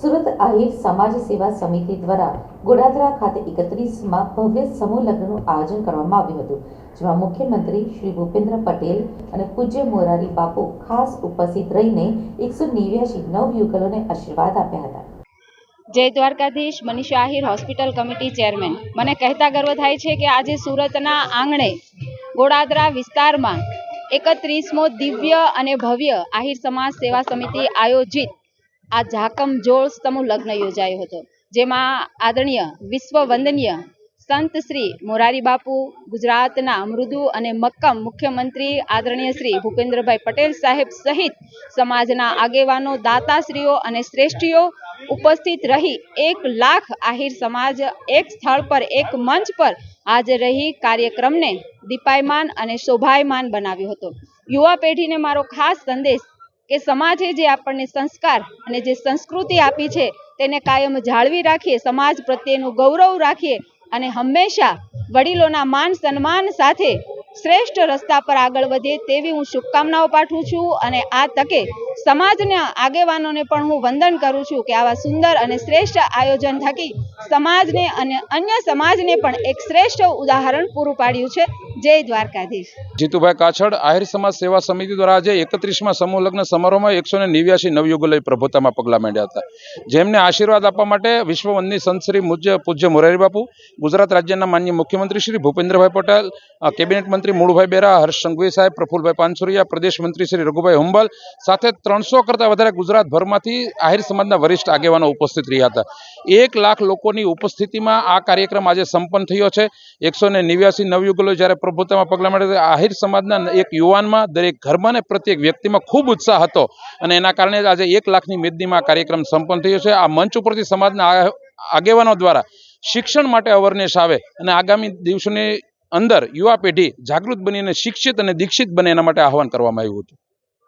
સુરત આહિર સમાજ સેવા સમિતિ દ્વારા ગોડાદરા ખાતે એકત્રીસમાં ભવ્ય સમૂહ લગ્નનું આયોજન કરવામાં આવ્યું હતું, જેમાં મુખ્યમંત્રી શ્રી ભૂપેન્દ્ર પટેલ અને પૂજ્ય મોરારી બાપુ ખાસ ઉપસ્થિત રહીને એકસો નેવ્યાસી નવયુગલોને આશીર્વાદ આપ્યા હતા. જય Dwarkadhish, Manisha Ahir, hospital committee chairman. મને કહેતા ગર્વ થાય છે કે આજે સુરતના આંગણે ગોડાદરા વિસ્તારમાં એકત્રીસમો દિવ્ય અને ભવ્ય આહિર સમાજ સેવા સમિતિ આયોજિત આ ઝાકમ જોળ સમૂહ લગ્ન યોજાયો હતો, જેમાં આદરણીય વિશ્વ વંદનીય સંત શ્રી મોરારી બાપુ, ગુજરાતના મૃદુ અને મક્કમ મુખ્યમંત્રી આદરણીય શ્રી ભૂપેન્દ્રભાઈ પટેલ સાહેબ સહિત સમાજના આગેવાનો, દાતાશ્રીઓ અને શ્રેષ્ઠીઓ ઉપસ્થિત રહી એક લાખ આહિર સમાજ એક સ્થળ પર, એક મંચ પર હાજર રહી કાર્યક્રમને દીપાયમાન અને શોભાયમાન બનાવ્યો હતો. યુવા પેઢીને મારો ખાસ સંદેશ કે સમાજે જે આપણને સંસ્કાર અને જે સંસ્કૃતિ આપી છે, તેને કાયમ જાળવી રાખીએ, સમાજ પ્રત્યેનું ગૌરવ રાખીએ અને હંમેશા વડીલોના માન સન્માન સાથે શ્રેષ્ઠ રસ્તા પર આગળ વધે તેવી હું શુભકામનાઓ પાઠવું છું અને આ તકે સમાજના આગેવાનોને પણ હું વંદન કરું છું કે આવા સુંદર અને શ્રેષ્ઠ આયોજન થકી સમાજને અને અન્ય સમાજને પણ એક શ્રેષ્ઠ ઉદાહરણ પૂરું પાડ્યું છે. જય દ્વારકાધીશ. જીતુભાઈ કાછડ, આહિર સમાજ સેવા સમિતિ દ્વારા આજે એકત્રીસમાં સમૂહ લગ્ન સમારોહમાં એકસો ને નેવ્યાસી નવયુગલય પ્રભુતામાં પગલાં માંડ્યા હતા. જેમને આશીર્વાદ આપવા માટે વિશ્વવંદની સંત શ્રી મુજ્ય પૂજ્ય મોરારી બાપુ, ગુજરાત રાજ્યના માન્ય મુખ્યમંત્રી શ્રી ભૂપેન્દ્રભાઈ પટેલ કેબિનેટ મંત્રી મૂળભાઈ બેરા, હર્ષ સંઘવી સાહેબ, પ્રફુલભાઈ પાનસુરિયા, પ્રદેશ મંત્રી શ્રી રઘુભાઈ હુંબલ, સાથે ત્રણસો કરતાં વધારે ગુજરાતભરમાંથી આહિર સમાજના વરિષ્ઠ આગેવાનો ઉપસ્થિત રહ્યા હતા. એક લાખ લોકોની ઉપસ્થિતિમાં આ કાર્યક્રમ આજે સંપન્ન થયો છે. એકસો ને નેવ્યાસી નવયુગલો જ્યારે પ્રભુતામાં પગલાં માંડ્યા આહિર સમાજના એક યુવાનમાં દરેક ઘરમાં ને પ્રત્યેક વ્યક્તિમાં ખૂબ ઉત્સાહ હતો અને એના કારણે આજે એક લાખની મેદનીમાં કાર્યક્રમ સંપન્ન થયો છે. આ મંચ ઉપરથી સમાજના આગેવાનો દ્વારા શિક્ષણ માટે અવેરનેસ આવે અને આગામી દિવસોની અંદર યુવા પેઢી જાગૃત બનીને શિક્ષિત અને દીક્ષિત બને એના માટે આહવાન કરવામાં આવ્યું હતું.